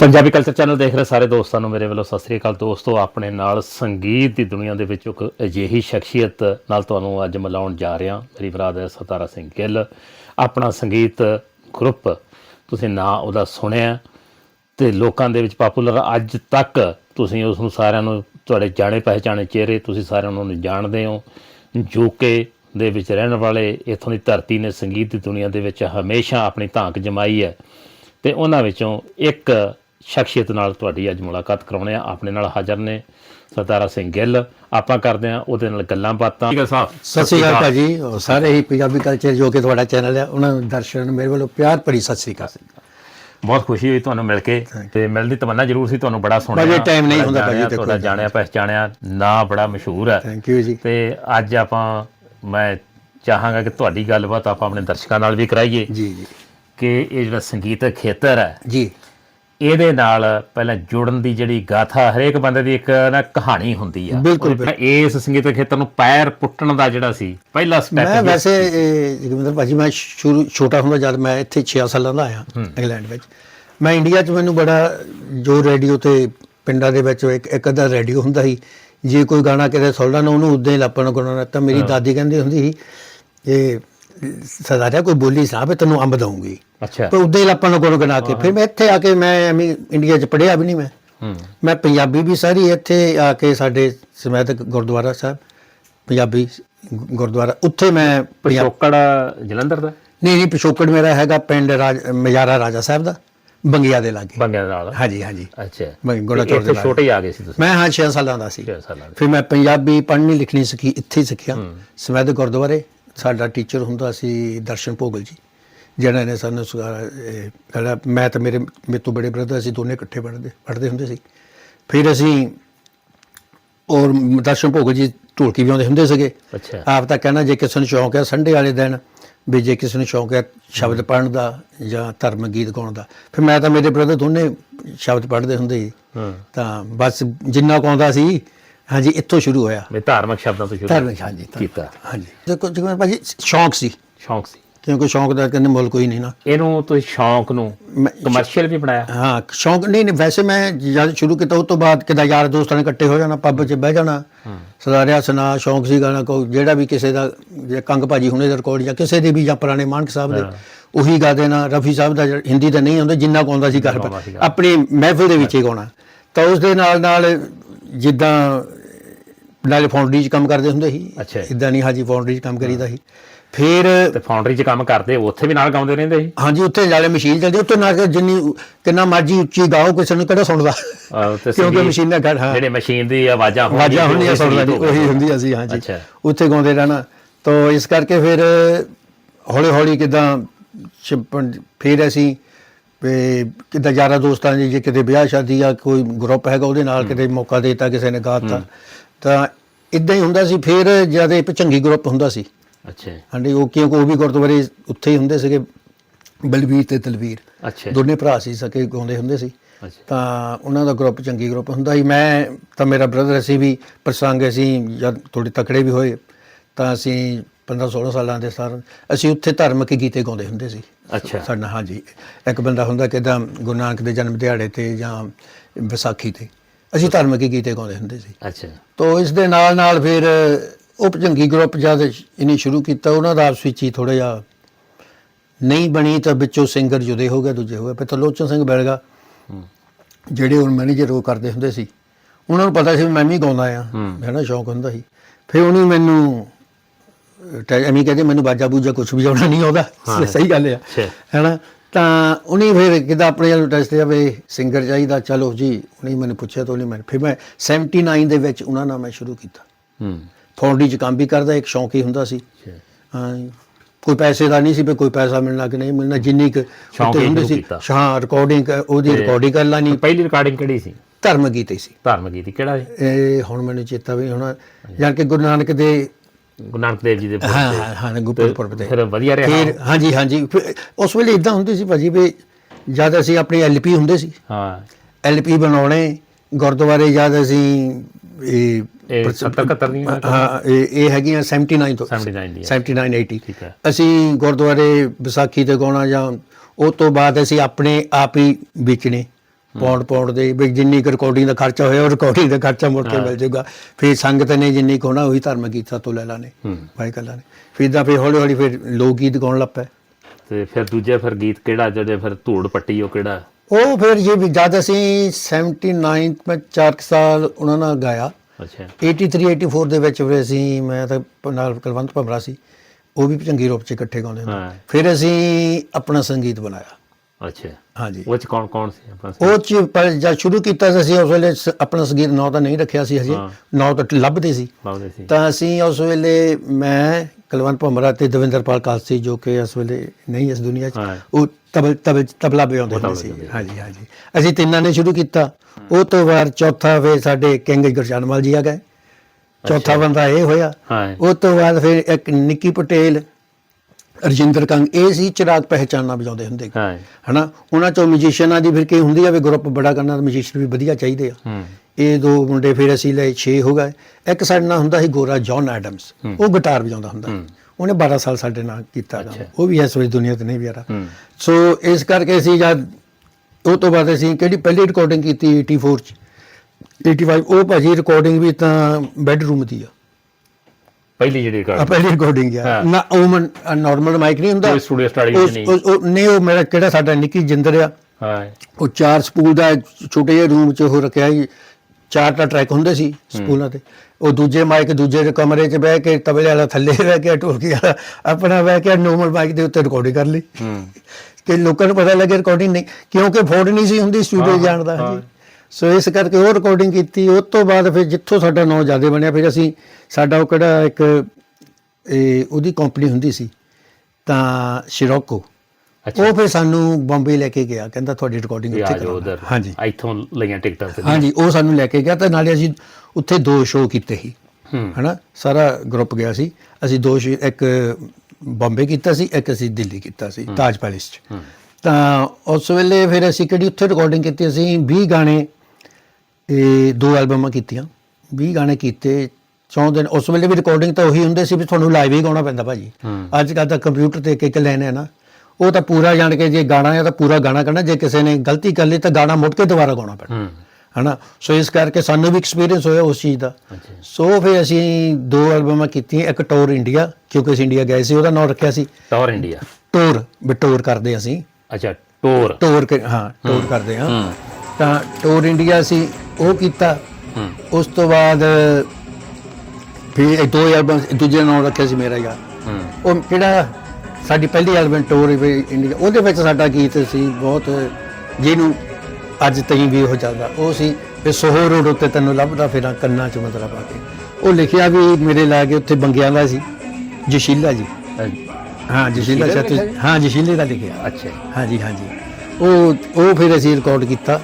Punjabi culture channel ਦੇਖ ਰਹੇ ਸਾਰੇ ਦੋਸਤਾਂ ਨੂੰ। ਮੇਰੇ ਵੱਲੋਂ ਸਤਿ ਸ੍ਰੀ ਅਕਾਲ ਦੋਸਤੋ। ਆਪਣੇ ਨਾਲ ਸੰਗੀਤ ਦੀ ਦੁਨੀਆ ਦੇ ਵਿੱਚ ਇੱਕ ਅਜਿਹੀ ਸ਼ਖਸੀਅਤ ਨਾਲ ਤੁਹਾਨੂੰ ਅੱਜ ਮਿਲਾਉਣ ਜਾ ਰਿਹਾ। ਮੇਰੀ ਬਰਾਦਰ ਹੈ ਸਤਾਰਾ ਸਿੰਘ ਗਿੱਲ, ਆਪਣਾ ਸੰਗੀਤ ਗਰੁੱਪ ਤੁਸੀਂ ਨਾਂ ਉਹਦਾ ਸੁਣਿਆ ਤੇ ਲੋਕਾਂ ਦੇ ਵਿੱਚ ਪਾਪੂਲਰ ਅੱਜ ਤੱਕ ਤੁਸੀਂ ਉਸ ਨੂੰ ਸਾਰਿਆਂ ਨੂੰ ਤੁਹਾਡੇ ਜਾਣੇ ਪਹਿਚਾਣੇ ਚਿਹਰੇ ਤੁਸੀਂ ਸਾਰਿਆਂ ਨੂੰ ਉਹਨੂੰ ਜਾਣਦੇ ਹੋ। ਯੂਕੇ ਦੇ ਵਿੱਚ ਰਹਿਣ ਵਾਲੇ, ਇਥੋਂ ਦੀ ਧਰਤੀ ਨੇ ਸੰਗੀਤ ਦੀ ਦੁਨੀਆ ਦੇ ਵਿੱਚ ਹਮੇਸ਼ਾ ਆਪਣੀ ਧਾਂਕ ਜਮਾਈ ਹੈ ਤੇ ਉਹਨਾਂ ਵਿੱਚੋਂ ਇੱਕ ਸ਼ਖਸੀਅਤ ਨਾਲ ਤੁਹਾਡੀ ਅੱਜ ਮੁਲਾਕਾਤ ਕਰਾਉਣੇ ਆ। ਆਪਣੇ ਨਾਲ ਹਾਜ਼ਰ ਨੇ ਸਤਾਰਾ ਸਿੰਘ ਗਿੱਲ। ਆਪਾਂ ਕਰਦੇ ਆ ਉਹਦੇ ਨਾਲ ਗੱਲਾਂ ਬਾਤਾਂ। ਠੀਕ ਹੈ ਸਾਹਿਬ। ਸਤਿ ਸ਼੍ਰੀ ਅਕਾਲ ਭਾਜੀ। ਔਰ ਸਾਰੇ ਹੀ ਪੰਜਾਬੀ ਕਲਚਰ ਜੋ ਕਿ ਤੁਹਾਡਾ ਚੈਨਲ ਹੈ ਉਹਨਾਂ ਨੂੰ ਦਰਸ਼ਨ ਮੇਰੇ ਵੱਲੋਂ ਪਿਆਰ ਭਰੀ ਸਤਿ ਸ਼੍ਰੀ ਅਕਾਲ। ਬਹੁਤ ਖੁਸ਼ੀ ਹੋਈ ਤੁਹਾਨੂੰ ਮਿਲ ਕੇ ਤੇ ਮਿਲਣ ਦੀ ਤਮੰਨਾ ਜ਼ਰੂਰ ਸੀ ਤੁਹਾਨੂੰ ਬੜਾ ਸੁਣਿਆ। ਭਾਜੀ, time ਨਹੀਂ ਹੁੰਦਾ ਭਾਜੀ, ਜਾਣਿਆ, ਦੇਖੋ ਤੁਹਾਡਾ ਜਾਣਿਆ ਪਹਿਚਾਣਿਆ ਨਾਂ ਬੜਾ ਮਸ਼ਹੂਰ ਹੈ। ਥੈਂਕ ਯੂ ਜੀ। ਤੇ ਅੱਜ ਆਪਾਂ ਮੈਂ ਚਾਹਾਂਗਾ ਕਿ ਤੁਹਾਡੀ ਗੱਲਬਾਤ ਆਪਾਂ ਆਪਣੇ ਦਰਸ਼ਕਾਂ ਨਾਲ ਵੀ ਕਰਾਈਏ ਜੀ ਜੀ। ਕਿ ਇਹ ਜਿਹੜਾ ਸੰਗੀਤਕ ਖੇਤਰ ਹੈ ਜੀ। ਇਹਦੇ ਨਾਲ ਪਹਿਲਾਂ ਜੁੜਨ ਦੀ ਜਿਹੜੀ ਗਾਥਾ ਹਰੇਕ ਬੰਦੇ ਦੀ ਇੱਕ ਨਾ ਕਹਾਣੀ ਹੁੰਦੀ ਆ। ਇਸ ਸੰਗੀਤਕ ਖੇਤਰ ਨੂੰ ਪੈਰ ਪੁੱਟਣ ਦਾ ਜਿਹੜਾ ਸੀ ਪਹਿਲਾ ਮੈਂ ਸਟੈਪ ਵੈਸੇ ਇਹ, ਜਗਵਿੰਦਰ ਭਾਜੀ ਮੈਂ ਸ਼ੁਰੂ ਛੋਟਾ ਹੁੰਦਾ ਜਦ ਮੈਂ ਇੱਥੇ 6 ਸਾਲਾਂ ਦਾ ਆਇਆ ਇੰਗਲੈਂਡ ਵਿੱਚ। ਮੈਂ ਇੰਡੀਆ 'ਚ ਮੈਨੂੰ ਬੜਾ ਜੋ ਰੇਡੀਓ ਤੇ ਪਿੰਡਾਂ ਦੇ ਵਿੱਚ ਇੱਕ ਇੱਕ ਅੱਧਾ ਰੇਡੀਓ ਹੁੰਦਾ ਸੀ ਜੇ ਕੋਈ ਗਾਣਾ ਕਿਤੇ ਸੁਣਦਾ ਨਾ ਉਹਨੂੰ ਉਦਾਂ ਹੀ ਲੱਪਣ ਗੁਣਾਉਣਾ ਤਾਂ ਮੇਰੀ ਦਾਦੀ ਕਹਿੰਦੀ ਹੁੰਦੀ ਸੀ ਇਹ ਸਰਦਾਰਿਆ ਕੋਈ ਬੋਲੀ ਸਾਹਿਬ ਤੈਨੂੰ ਅੰਬ ਦਊਂਗੀ। ਅੱਛਾ। ਪਰ ਉਦਾਂ ਹੀ ਲੱਪਣ ਨੂੰ ਗੁਣ ਗਣਾ ਕੇ ਫਿਰ ਮੈਂ ਇੱਥੇ ਆ ਕੇ ਮੈਂ ਐਵੇਂ ਇੰਡੀਆ 'ਚ ਪੜ੍ਹਿਆ ਵੀ ਨਹੀਂ ਮੈਂ। ਹੂੰ। ਮੈਂ ਪੰਜਾਬੀ ਵੀ ਸਾਰੀ ਇੱਥੇ ਆ ਕੇ ਸਾਡੇ ਸਮੈਤਕ ਗੁਰਦੁਆਰਾ ਸਾਹਿਬ ਪੰਜਾਬੀ ਗੁਰਦੁਆਰਾ ਉੱਥੇ ਮੈਂ ਪਿਛੋਕੜ ਜਲੰਧਰ ਦਾ? ਨਹੀਂ ਨਹੀਂ ਪਿਛੋਕੜ ਮੇਰਾ ਹੈਗਾ ਪਿੰਡ ਰਾਜ ਮਜਾਰਾ ਰਾਜਾ ਸਾਹਿਬ ਦਾ ਬੰਗਿਆ ਦੇ ਲਾਗੇ। ਬੰਗਿਆਂ ਦੇ ਨਾਲ। ਹਾਂਜੀ ਹਾਂਜੀ। ਅੱਛਾ। ਤੇ ਚੌੜ ਦੇ ਨਾਲ। ਛੋਟੇ ਹੀ ਆ ਗਏ ਸੀ ਤੁਸੀਂ? ਮੈਂ ਹਾਂ 6 ਸਾਲਾਂ ਦਾ ਸੀ। 6 ਸਾਲਾਂ ਦੇ। ਫਿਰ ਮੈਂ ਪੰਜਾਬੀ ਪੜ੍ਹਨੀ ਲਿਖਣੀ ਸਿੱਖੀ ਇੱਥੇ ਸਿੱਖਿਆ। ਸਮੈਦ ਗੁਰਦੁਆਰੇ ਸਾਡਾ ਟੀਚਰ ਹੁੰਦਾ ਸੀ ਦਰਸ਼ਨ ਭੋਗਲ ਜੀ ਜਿਹੜਾ ਨੇ ਸਾਨੂੰ ਕਹਿੰਦਾ ਮੈਂ ਤਾਂ ਮੇਰੇ ਮੇਰੇ ਤੋਂ ਬੜੇ ਬ੍ਰਦਰ ਅਸੀਂ ਦੋਨੇ ਇਕੱਠੇ ਪੜ੍ਹਦੇ ਪੜ੍ਹਦੇ ਹੁੰਦੇ ਸੀ। ਫਿਰ ਅਸੀਂ ਔਰ ਦਰਸ਼ਨ ਭੋਗਲ ਜੀ ਢੋਲਕੀ ਵਜਾਉਂਦੇ ਹੁੰਦੇ ਸੀਗੇ। ਅੱਛਾ। ਆਪ ਤਾਂ ਕਹਿਣਾ ਜੇ ਕਿਸੇ ਨੂੰ ਸ਼ੌਂਕ ਹੈ ਸੰਡੇ ਵਾਲੇ ਦਿਨ ਵੀ ਜੇ ਕਿਸੇ ਨੂੰ ਸ਼ੌਂਕ ਹੈ ਸ਼ਬਦ ਪੜ੍ਹਨ ਦਾ ਜਾਂ ਧਰਮ ਗੀਤ ਗਾਉਣ ਦਾ ਫਿਰ ਮੈਂ ਤਾਂ ਮੇਰੇ ਬ੍ਰਦਰ ਦੋਨੇ ਸ਼ਬਦ ਪੜ੍ਹਦੇ ਹੁੰਦੇ ਸੀ। ਹੂੰ। ਤਾਂ ਬਸ ਜਿੰਨਾ ਕੁ ਆਉਂਦਾ ਸੀ ਹਾਂਜੀ ਇੱਥੋਂ ਸ਼ੁਰੂ ਹੋਇਆ। ਮੈਂ ਧਾਰਮਿਕ ਸ਼ਬਦਾਂ ਤੋਂ ਸ਼ੁਰੂ ਧਾਰਮਿਕ ਹਾਂਜੀ ਕੀਤਾ। ਹਾਂਜੀ। ਦੇਖੋ ਜਿਵੇਂ ਭਾਜੀ ਸ਼ੌਂਕ ਸੀ। ਸ਼ੌਂਕ ਸੀ। ਕਿਉਂਕਿ ਸ਼ੌਂਕ ਦਾ ਕਹਿੰਦੇ ਮੁੱਲ ਕੋਈ ਨਹੀਂ ਨਾ। ਇਹਨੂੰ ਤੁਸੀਂ ਸ਼ੌਂਕ ਨੂੰ ਕਮਰਸ਼ੀਅਲ ਵੀ ਬਣਾਇਆ। ਹਾਂ ਸ਼ੌਂਕ ਨਹੀਂ ਨਹੀਂ ਵੈਸੇ ਮੈਂ ਜਦ ਸ਼ੁਰੂ ਕੀਤਾ ਉਸ ਤੋਂ ਬਾਅਦ ਕਿਦਾ ਯਾਰ ਦੋਸਤਾਂ ਨੇ ਇਕੱਠੇ ਹੋ ਜਾਣਾ ਪੱਬ 'ਚ ਬਹਿ ਜਾਣਾ। ਸਦਾਰਿਆ ਸੁਨਾ ਸ਼ੌਂਕ ਸੀ ਗਾਣਾ ਕੋ ਜਿਹੜਾ ਵੀ ਕਿਸੇ ਦਾ ਜੇ ਕੰਗ ਭਾਜੀ ਹੁਣੇ ਦਾ ਰਿਕਾਰਡ ਜਾਂ ਕਿਸੇ ਦੇ ਵੀ ਜਾਂ ਪੁਰਾਣੇ ਮਾਨਕ ਸਾਹਿਬ ਦੇ ਉਹੀ ਗਾ ਦੇਣਾ ਰਫੀ ਸਾਹਿਬ ਦਾ ਹਿੰਦੀ ਤਾਂ ਨਹੀਂ ਆਉਂਦਾ ਜਿੰਨਾ ਕੁ ਆਉਂਦਾ ਸੀ ਘਰ ਸੀਗਾ। ਆਪਣੀ ਮਹਿਫਿਲ ਦੇ ਵਿੱਚ ਹੀ ਗਾਉਣਾ। ਤਾਂ ਉਸ ਦੇ ਨਾਲ ਨਾਲ ਜਿੱਦਾਂ ਨਾਲੇ ਫਾਊਂਡਰੀ 'ਚ ਕੰਮ ਕਰਦੇ ਹੁੰਦੇ ਸੀ। ਅੱਛਾ। ਇਦਾਂ ਨਹੀਂ ਹਾਜੀ ਫਾਊਂਡਰੀ 'ਚ ਕੰਮ ਕਰੀਦਾ ਸੀ। ਫਿਰ ਤੇ ਫਾਊਂਡਰੀ 'ਚ ਕੰਮ ਕਰਦੇ ਉੱਥੇ ਵੀ ਨਾਲ ਗਾਉਂਦੇ ਰਹਿੰਦੇ ਸੀ? ਹਾਂਜੀ ਉੱਥੇ ਨਾਲੇ ਮਸ਼ੀਨ ਚੱਲਦੀ ਉੱਥੇ ਨਾ ਕਿ ਜਿੰਨੀ ਕਿੰਨਾ ਮਰਜ਼ੀ ਉੱਚੀ ਗਾਓ ਕਿਸੇ ਨੂੰ ਕਿਹੜਾ ਸੁਣਦਾ। ਅਹ ਤੇ ਕਿਉਂਕਿ ਸੰਗੀਤ- ਮਸ਼ੀਨਾਂ ਹਾਂ। ਜਿਹੜੇ ਮਸ਼ੀਨ ਦੀ ਆਵਾਜ਼ਾਂ ਆਵਾਜ਼ਾਂ ਹੁੰਦੀਆਂ ਉਹੀ ਸੁਣਦਾ ਜੀ ਉਹੀ ਹੁੰਦੀਆਂ ਸੀ ਹਾਂਜੀ। ਅੱਛਾ। ਉੱਥੇ ਗਾਉਂਦੇ ਰਹਿਣਾ। ਤਾਂ ਇਸ ਕਰਕੇ ਫਿਰ ਹੌਲੀ ਹੌਲੀ ਕਿਦਾਂ ਫਿਰ ਅਸੀਂ ਕਿਦਾਂ ਯਾਰਾਂ ਦੋਸਤਾਂ ਦੀ ਜੇ ਕਿਤੇ ਵਿਆਹ ਸ਼ਾਦੀ ਜਾਂ ਕੋਈ ਗਰੁੱਪ ਹੈਗਾ ਉਹਦੇ ਨਾਲ ਕਿਤੇ ਮੌਕਾ ਦੇਤਾ ਕਿਸੇ ਨੇ ਗਾਤਾ ਤਾਂ ਇਦਾਂ ਹੀ ਹੁੰਦਾ ਸੀ ਫਿਰ ਜਦ ਇਹ ਚੰਗੀ ਗਰੁੱਪ ਹੁੰਦਾ ਸੀ। ਅੱਛਾ। ਹਾਂਜੀ ਉਹ ਕਿਉਂਕਿ ਉਹ ਵੀ ਗੁਰਦੁਆਰੇ ਉੱਥੇ ਹੀ ਹੁੰਦੇ ਸੀਗੇ ਬਲਵੀਰ ਤੇ ਤਲਵੀਰ। ਅੱਛਾ। ਦੋਨੇ ਭਰਾ ਸੀ ਸਕੇ ਗਾਉਂਦੇ ਹੁੰਦੇ ਸੀ। ਤਾਂ ਉਹਨਾਂ ਦਾ ਗਰੁੱਪ ਚੰਗੀ ਗਰੁੱਪ ਹੁੰਦਾ ਸੀ। ਮੈਂ ਤਾਂ ਮੇਰਾ ਬ੍ਰਦਰ ਅਸੀਂ ਵੀ ਪ੍ਰਸੰਗ ਅਸੀਂ ਜਦ ਥੋੜੇ ਤਕੜੇ ਵੀ ਹੋਏ ਤਾਂ ਅਸੀਂ 15 16 ਸਾਲਾਂ ਦੇ ਸਾਰ ਅਸੀਂ ਉੱਥੇ ਧਾਰਮਿਕ ਗੀਤੇ ਗਾਉਂਦੇ ਹੁੰਦੇ ਸੀ। ਅੱਛਾ। ਸਾਡਾ ਹਾਂਜੀ ਇੱਕ ਬੰਦਾ ਹੁੰਦਾ ਕਿਦਾਂ ਗੁਰੂ ਨਾਨਕ ਦੇ ਜਨਮ ਦਿਹਾੜੇ ਤੇ ਜਾਂ ਵਿਸਾਖੀ ਤੇ। ਅਸੀਂ ਧਾਰਮਿਕ ਗੀਤੇ ਗਾਉਂਦੇ ਹੁੰਦੇ ਸੀ। ਅੱਛਾ। ਤੋ ਇਸ ਦੇ ਨਾਲ ਨਾਲ ਫਿਰ ਉਹ ਚੰਗੀ ਗਰੁੱਪ ਜਦ ਇਹਨੇ ਸ਼ੁਰੂ ਕੀਤਾ ਉਹਨਾਂ ਦਾ ਆਪਸ ਵਿੱਚ ਹੀ ਥੋੜਾ ਜਿਹਾ ਨਹੀਂ ਬਣੀ ਤਾਂ ਵਿੱਚੋਂ ਸਿੰਗਰ ਜੁਦੇ ਹੋ ਗਏ ਦੂਜੇ ਹੋ ਗਏ। ਫਿਰ ਤਰਲੋਚਨ ਸਿੰਘ ਬੈਲਗਾ ਜਿਹੜੇ ਹੁਣ ਮੈਨੇਜਰ ਉਹ ਕਰਦੇ ਹੁੰਦੇ ਸੀ। ਉਹਨਾਂ ਨੂੰ ਪਤਾ ਸੀ ਮੈਂ ਵੀ ਗਾਉਂਦਾ ਆ। ਹੈ। ਸ਼ੌਂਕ ਹੁੰਦਾ ਸੀ। ਫਿਰ ਉਹਨੇ ਮੈਨੂੰ ਐਵੇਂ ਕਹਿੰਦੇ ਮੈਨੂੰ ਬਾਜਾ ਬੂਜਾ ਕੁਝ ਵੀ ਆਉਣਾ ਨਹੀਂ ਆਉਂਦਾ। ਸਹੀ ਗੱਲ ਆ। ਹੈਨਾ? ਤਾਂ ਉਹਨੇ ਫਿਰ ਕਿਦਾਂ ਆਪਣੇ ਵੱਲ ਟੈਸਟ ਤੇ ਵੀ ਸਿੰਗਰ ਚਾਹੀਦਾ? ਚਲੋ ਜੀ ਉਹਨੇ ਮੈਨੂੰ ਪੁੱਛਿਆ ਤਾਂ ਉਹਨੇ ਮੈਨੂੰ ਫਿਰ ਮੈਂ 79 ਦੇ ਵਿੱਚ ਉਹਨਾਂ ਨਾਲ ਮੈਂ ਸ਼ੁਰੂ ਕੀਤਾ। ਹੂੰ। ਫੌਂਡੀ 'ਚ ਕੰਮ ਵੀ ਕਰਦਾ ਇੱਕ ਸ਼ੌਂਕ ਹੀ ਹੁੰਦਾ ਸੀ। ਹਾਂ ਕੋਈ ਪੈਸੇ ਦਾ ਨਹੀਂ ਸੀ ਵੀ ਕੋਈ ਪੈਸਾ ਮਿਲਣਾ ਕਿ ਨਹੀਂ ਮਿਲਣਾ ਜਿੰਨੀ ਕੁ ਹੁੰਦੇ ਸ਼ੁਰੂ ਸੀ। ਹਾਂ ਰਿਕਾਰਡਿੰਗ ਉਹਦੀ ਰਿਕਾਰਡਿੰਗ ਕਰ ਲੈਣੀ ਪਹਿਲੀ ਰਿਕਾਰਡਿੰਗ ਕਿਹੜੀ ਸੀ? ਧਰਮ ਗੀਤ ਹੀ ਸੀ। ਧਾਰਮਿਕ ਗੀਤ ਕਿਹੜਾ ਇਹ ਹੁਣ ਮੈਨੂੰ ਚੇਤਾ ਵੀ ਹੁਣ। ਜਾਣ ਕੇ ਗੁਰੂ ਨਾਨਕ ਦੇ ਗੁਰੂ ਨਾਨਕ ਦੇਵ ਜੀ ਦੇ ਪੁਰਬ ਹਾਂ। ਹਾਂ ਹਾਂ ਗੁਰਪੁਰਬ ਤੇ ਫਿਰ ਵਧੀਆ ਰਿਹਾ। ਫਿਰ ਹਾਂਜੀ ਹਾਂਜੀ ਫਿਰ ਉਸ ਵੇਲੇ ਇਦਾਂ ਹੁੰਦੀ ਸੀ ਭਾਜੀ ਵੀ ਜਦ ਅਸੀਂ ਆਪਣੀ ਐਲਪੀ ਹੁੰਦੇ ਸੀ। ਹਾਂ। ਐਲਪੀ ਬਣਾਉਣੇ ਗੁਰਦੁਆਰੇ ਜਦ ਅਸੀਂ ਇਹ ਇਹ 70 71 ਦੀਆਂ ਹਾਂ ਇਹ ਹੈਗੀਆਂ 79 ਤੋਂ। 79 ਦੀਆਂ। 79 80 ਠੀਕ ਹੈ। ਅਸੀਂ ਗੁਰਦੁਆਰੇ ਵਿਸਾਖੀ ਤੇ ਗਾਉਣਾ ਜਾਂ ਉਹ ਤੋਂ ਬਾਅਦ ਅਸੀਂ ਆਪਣੇ ਆਪ ਹੀ ਵੇਚਣੇ। ਪੌਂਡ ਪੌਂਡ ਦੇ ਵੀ ਜਿੰਨੀ ਕੁ ਰਿਕਾਰਡਿੰਗ ਦਾ ਖਰਚਾ ਹੋਇਆ ਉਹ ਰਿਕਾਰਡਿੰਗ ਦਾ ਖਰਚਾ ਮੁੜ ਕੇ ਮਿਲ ਜਾਊਗਾ। ਫਿਰ ਸੰਗਤ ਨੇ ਜਿੰਨੀ ਕੁ ਹੋਣਾ ਉਹੀ ਧਾਰਮਿਕ ਗੀਤਾਂ ਤੋਂ ਲੈ ਲਾਣੇ ਭਾਈ ਕੱਲਾ ਨੇ। ਫਿਰ ਇਦਾਂ ਫਿਰ ਹੌਲੀ ਹੌਲੀ ਫਿਰ ਲੋਕ ਗੀਤ ਗਾਉਣ ਲੱਗ ਪਏ। ਤੇ ਫਿਰ ਦੂਜੇ ਫਿਰ ਗੀਤ ਕਿਹੜਾ ਜਿਹੜੇ ਫਿਰ ਧੂੜ ਪੱਟੀ ਉਹ ਕਿਹੜਾ? ਉਹ ਫਿਰ ਜੇ ਵੀ ਜਦ ਅਸੀਂ 79 ਮੈਂ 4 ਸਾਲ ਉਹਨਾਂ ਨਾਲ ਗਾਇਆ। ਅੱਛਾ। 83 84 ਦੇ ਵਿੱਚ ਫਿਰ ਅਸੀਂ ਮੈਂ ਤਾਂ ਨਾਲ ਕੁਲਵੰਤ ਭਮਰਾ ਸੀ ਉਹ ਵੀ ਚੰਗੀ ਰੂਪ ਚ ਇਕੱਠੇ ਗਾਉਂਦੇ ਹੁੰਦੇ। ਹਾਂ। ਫਿਰ ਅਸੀਂ ਆਪਣਾ ਸੰਗੀਤ ਬਣਾਇਆ। ਅੱਛਾ। ਹਾਂਜੀ। ਉਹ ਚ ਕੌਣ ਕੌਣ ਸੀ ਆਪਣਾ ਉਹ ਚ ਪਰ ਜਦ ਸ਼ੁਰੂ ਕੀਤਾ ਸੀ ਅਸੀਂ ਉਸ ਵੇਲੇ ਸ- ਆਪਣਾ ਸੰਗੀਤ ਨਾਂ ਤਾਂ ਨਹੀਂ ਰੱਖਿਆ ਸੀ ਹਜੇ। ਹਾਂ। ਨਾਂ ਤਾਂ ਲੱਭਦੇ ਸੀ। ਲਾਉਂਦੇ ਸੀ। ਤਾਂ ਅਸੀਂ ਉਸ ਵੇਲੇ ਮੈਂ ਕੁਲਵੰਤ ਭਮਰਾ ਤੇ ਦਵਿੰਦਰਪਾਲ ਕਾਲਸੀ ਜੋ ਕਿ ਇਸ ਵੇਲੇ ਨਹੀਂ ਇਸ ਦੁਨੀਆ 'ਚ। ਹਾਂ। ਉਹ ਤਬਲ ਤਬਲ ਤਬਲਾ ਵਜਾਉਂਦੇ ਹੁੰਦੇ ਸੀ। ਹਾਂਜੀ ਹਾਂਜੀ। ਅਸੀਂ ਤਿੰਨਾਂ ਨੇ ਸ਼ੁਰੂ ਕੀਤਾ। ਉਹ ਤੋਂ ਬਾਅਦ ਚੌਥਾ ਫਿਰ ਸਾਡੇ ਕਿੰਗ ਗੁਰਜਨਮਲ ਜੀ ਆ ਗਏ। ਚੌਥਾ। ਬੰਦਾ ਇਹ ਹੋਇਆ। ਹਾਂ। ਉਹ ਤੋਂ ਬਾਅਦ ਫਿਰ ਇੱਕ ਨਿੱਕੀ ਪਟੇਲ ਰਜਿੰਦਰ ਕੰਗ ਇਹ ਸੀ ਚਿਰਾਗ ਪਹਿਚਾਨਣਾ ਵਜਾਉਂਦੇ ਹੁੰਦੇ। ਹਾਂ। ਹਨਾ? ਉਹਨਾਂ ਚੋਂ ਮਿਊਜ਼ੀਸ਼ੀਅਨਾਂ ਦੀ ਫਿਰ ਕੀ ਹੁੰਦੀ ਆ ਵੀ ਗਰੁੱਪ ਬੜਾ ਕਰਨਾ ਮਿਊਜ਼ੀਸ਼ੀਅਨ ਵੀ ਵਧੀਆ ਚਾਹੀਦੇ ਆ। ਇਹ ਦੋ ਮੁੰਡੇ ਫਿਰ ਅਸੀਂ ਲਏ 6 ਹੋ ਗਏ। ਇੱਕ ਸਾਡੇ ਨਾਲ ਹੁੰਦਾ ਸੀ ਗੋਰਾ ਜੌਨ ਐਡਮਸ। ਉਹ ਗਿਟਾਰ ਵਜਾਉਂਦਾ ਹੁੰਦਾ। ਉਹਨੇ 12 ਸਾਲ ਸਾਡੇ ਨਾਲ ਕੀਤਾ। ਉਹ ਵੀ ਇਸ ਵੇਲੇ ਦੁਨੀਆ ਤੇ ਨਹੀਂ ਵਿਆਰਾ ਸੋ ਇਸ ਕਰਕੇ ਅਸੀਂ ਜਦ ਉਹ ਤੋਂ ਬਾਅਦ ਅਸੀਂ ਕਿਹੜੀ ਪਹਿਲੀ ਰਿਕਾਰਡਿੰਗ ਕੀਤੀ 84 ਚ? 85 ਉਹ ਭਾਜੀ ਰਿਕਾਰਡਿੰਗ ਵੀ ਤਾਂ ਬੈਡਰੂਮ ਦੀ ਆ। ਪਹਿਲੀ ਜਿਹੜੀ ਆ ਰਿਕਾਰਡ ਪਹਿਲੀ ਰਿਕਾਰਡਿੰਗ ਆ। ਹਾਂ। ਨਾ ਉਹ ਨਾਰਮਲ ਮਾਈਕ ਨਹੀਂ ਹੁੰਦਾ। ਸਟੂਡੀਓ ਸਟਾਡੀ ਉਸ- ਨਹੀਂ। ਉਸ- ਉਹ ਨਹੀਂ ਉਹ ਮੇਰਾ ਕਿਹੜਾ ਸਾਡਾ ਨਿੱਕੀ ਜਿੰਦਰ ਆ। ਹਾਂ। ਉਹ ਚਾਰ ਸਪੂਲ ਦਾ ਛੋਟੇ ਜਿਹੇ ਰੂਮ 'ਚ ਉਹ ਰੱਖਿਆ ਸੀ। ਚਾਰ ਤਾਂ ਟਰੈਕ ਹੁੰਦੇ ਸੀ ਸਪੂਲਾਂ ਤੇ। ਉਹ ਦੂਜੇ ਮਾਈਕ ਦੂਜੇ ਦੇ ਕਮਰੇ 'ਚ ਬਹਿ ਕੇ ਤਬਲੇ ਵਾਲਾ ਥੱਲੇ ਬਹਿ ਕੇ ਢੋਲਕੀ ਵਾਲਾ ਆਪਣਾ ਬਹਿ ਕੇ ਨੋਰਮਲ ਮਾਈਕ ਦੇ ਉੱਤੇ ਰਿਕਾਰਡਿੰਗ ਕਰ ਲਈ। ਹੂੰ। ਕਿ ਲੋਕਾਂ ਨੂੰ ਪਤਾ ਲੱਗੇ ਰਿਕਾਰਡਿੰਗ ਨਹੀਂ ਕਿਉਂਕਿ ਫੋਰਡ ਨਹੀਂ ਸੀ ਹੁੰਦੀ ਸਟੂਡੀਓ ਜਾਣ ਦਾ। ਹਾਂਜੀ ਸੋ ਇਸ ਕਰਕੇ ਉਹ ਰਿਕਾਰਡਿੰਗ ਕੀਤੀ ਉਸ ਤੋਂ ਬਾਅਦ ਫਿਰ ਜਿੱਥੋਂ ਸਾਡਾ ਨਾਂ ਜ਼ਿਆਦਾ ਬਣਿਆ ਫਿਰ ਅਸੀਂ ਸਾਡਾ ਉਹ ਕਿਹੜਾ ਇੱਕ ਇਹ ਉਹਦੀ ਕੰਪਨੀ ਹੁੰਦੀ ਸੀ ਤਾਂ ਸ਼ਿਰੋਕੋ ਉਹ ਫਿਰ ਸਾਨੂੰ ਬੰਬੇ ਲੈ ਕੇ ਗਿਆ ਕਹਿੰਦਾ ਤੁਹਾਡੀ ਰਿਕਾਰਡਿੰਗ ਉੱਥੇ। ਉਧਰ। ਹਾਂਜੀ। ਇੱਥੋਂ ਲਈਆਂ ਟਿਕਟਾਂ ਤੇ ਹਾਂਜੀ ਉਹ ਸਾਨੂੰ ਲੈ ਕੇ ਗਿਆ ਤਾਂ ਨਾਲੇ ਅਸੀਂ ਉੱਥੇ ਦੋ ਸ਼ੋਅ ਕੀਤੇ ਸੀ। ਹਨਾ? ਸਾਰਾ ਗਰੁੱਪ ਗਿਆ ਸੀ। ਅਸੀਂ ਦੋ ਸ਼ੋਅ ਇੱਕ ਬੰਬੇ ਕੀਤਾ ਸੀ ਇੱਕ ਅਸੀਂ ਦਿੱਲੀ ਕੀਤਾ ਸੀ ਤਾਜ ਪੈਲੇਸ 'ਚ। ਤਾਂ ਉਸ ਵੇਲੇ ਫਿਰ ਅਸੀਂ ਕਿਹੜੀ ਉੱਥੇ ਰਿਕਾਰਡਿੰਗ ਕੀਤੀ ਅਸੀਂ 20 ਗਾਣੇ ਇਹ ਦੋ ਐਲਬਮਾਂ ਕੀਤੀਆਂ 20 ਗਾਣੇ ਕੀਤੇ ਚੌਂ ਦਿਨ ਉਸ ਵੇਲੇ ਵੀ ਰਿਕਾਰਡਿੰਗ ਤਾਂ ਉਹੀ ਹੁੰਦੇ ਸੀ ਵੀ ਤੁਹਾਨੂੰ ਲਾਈਵ ਹੀ ਗਾਉਣਾ ਪੈਂਦਾ ਭਾਜੀ। ਅੱਜ ਕੱਲ੍ਹ ਤਾਂ ਕੰਪਿਊਟਰ ਤੇ ਇੱਕ ਇੱਕ ਲਾਈਨ ਹੈ ਨਾ ਉਹ ਤਾਂ ਪੂਰਾ ਜਾਣ ਕੇ ਜੇ ਗਾਣਾ ਹੈ ਤਾਂ ਪੂਰਾ ਗਾਣਾ ਕਰਨਾ ਜੇ ਕਿਸੇ ਨੇ ਗਲਤੀ ਕਰ ਲਈ ਤਾਂ ਗਾਣਾ ਮੁੜ ਕੇ ਦੁਬਾਰਾ ਗਾਉਣਾ ਪੈਣਾ। ਹਨਾ? ਸੋ ਇਸ ਕਰਕੇ ਸਾਨੂੰ ਵੀ ਐਕਸਪੀਰੀਅੰਸ ਹੋਇਆ ਉਸ ਚੀਜ਼ ਦਾ। ਸੋ ਫਿਰ ਅਸੀਂ ਦੋ ਐਲਬਮਾਂ ਕੀਤੀਆਂ ਇੱਕ ਟੂਰ ਇੰਡੀਆ ਕਿਉਂਕਿ ਅਸੀਂ ਇੰਡੀਆ ਗਏ ਸੀ ਉਹਦਾ ਨਾਮ ਰੱਖਿਆ ਸੀ। ਟੌਰ ਇੰਡੀਆ ਟੂਰ ਵੀ ਟੂਰ ਕਰਦੇ ਅਸੀਂ। ਅੱਛਾ ਟੂਰ ਟੂਰ ਹਾਂ ਟੂਰ ਕਰਦੇ ਹੂੰ। ਤਾਂ ਟੂਰ ਇੰਡੀਆ ਸੀ ਉਹ ਕੀਤਾ। ਉਸ ਤੋਂ ਬਾਅਦ ਫਿਰ ਇਹ ਦੋ ਐਲਬਮ ਦੂਜੇ ਨਾਮ ਰੱਖਿਆ ਸੀ ਮੇਰਾ ਯਾਰ। ਉਹ ਕਿਹੜਾ ਸਾਡੀ ਪਹਿਲੀ ਐਲਬਮ ਟੂਰ ਇੰਡੀਆ ਉਹਦੇ ਵਿੱਚ ਸਾਡਾ ਗੀਤ ਸੀ ਬਹੁਤ ਜਿਹਨੂੰ ਅੱਜ ਤਹੀਂ ਵੀ ਉਹ ਚੱਲਦਾ ਉਹ ਸੀ ਵੀ ਸੋਹੋ ਰੋਡ ਉੱਤੇ ਤੈਨੂੰ ਲੱਭਦਾ ਫਿਰਾਂ ਕੰਨਾਂ 'ਚ ਮਤਲਬ ਆ ਕੇ। ਉਹ ਲਿਖਿਆ ਵੀ ਮੇਰੇ ਲਾਗੇ ਉੱਥੇ ਬੰਗਿਆਂ ਦਾ ਸੀ ਜਸ਼ੀਲਾ ਜੀ। ਹਾਂ ਜਸ਼ੀਲਾ ਲਿਖਿਆ ਹਾਂ ਜਸ਼ੀਲੇ ਦਾ ਲਿਖਿਆ। ਅੱਛਾ। ਹਾਂਜੀ ਹਾਂਜੀ। ਉਹ ਉਹ ਫਿਰ ਅਸੀਂ ਰਿਕਾਰਡ ਕੀਤਾ।